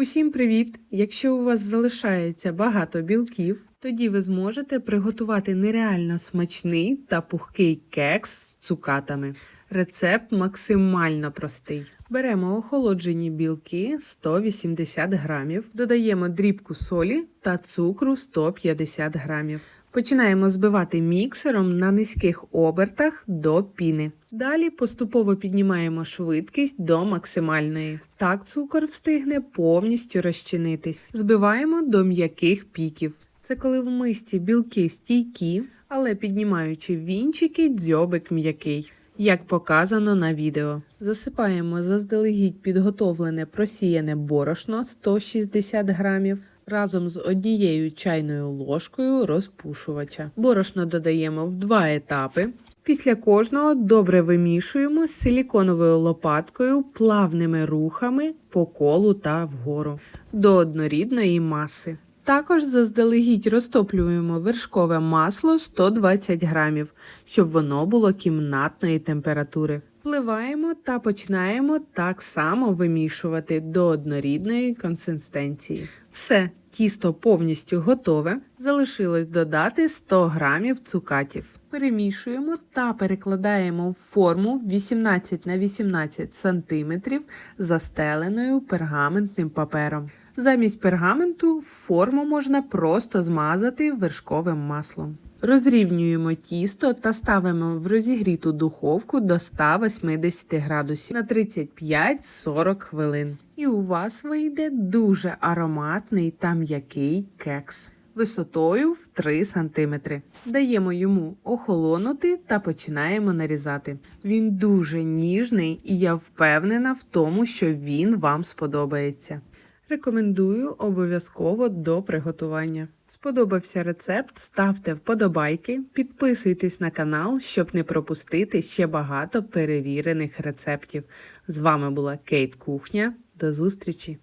Усім привіт! Якщо у вас залишається багато білків, тоді ви зможете приготувати нереально смачний та пухкий кекс з цукатами. Рецепт максимально простий. Беремо охолоджені білки 180 грамів, додаємо дрібку солі та цукру 150 грамів. Починаємо збивати міксером на низьких обертах до піни. Далі поступово піднімаємо швидкість до максимальної. Так цукор встигне повністю розчинитись. Збиваємо до м'яких піків. Це коли в мисці білки стійкі, але піднімаючи вінчики, дзьобик м'який. Як показано на відео, засипаємо заздалегідь підготовлене просіяне борошно 160 грамів разом з однією чайною ложкою розпушувача. Борошно додаємо в два етапи. Після кожного добре вимішуємо з силіконовою лопаткою плавними рухами по колу та вгору до однорідної маси. Також заздалегідь розтоплюємо вершкове масло 120 грамів, щоб воно було кімнатної температури. Вливаємо та починаємо так само вимішувати до однорідної консистенції. Все, тісто повністю готове. Залишилось додати 100 грамів цукатів. Перемішуємо та перекладаємо в форму 18 на 18 см застеленою пергаментним папером. Замість пергаменту форму можна просто змазати вершковим маслом. Розрівнюємо тісто та ставимо в розігріту духовку до 180 градусів на 35-40 хвилин. І у вас вийде дуже ароматний та м'який кекс висотою в 3 см. Даємо йому охолонути та починаємо нарізати. Він дуже ніжний і я впевнена в тому, що він вам сподобається. Рекомендую обов'язково до приготування. Сподобався рецепт, ставте вподобайки, підписуйтесь на канал, щоб не пропустити ще багато перевірених рецептів. З вами була Кейт Кухня. До зустрічі!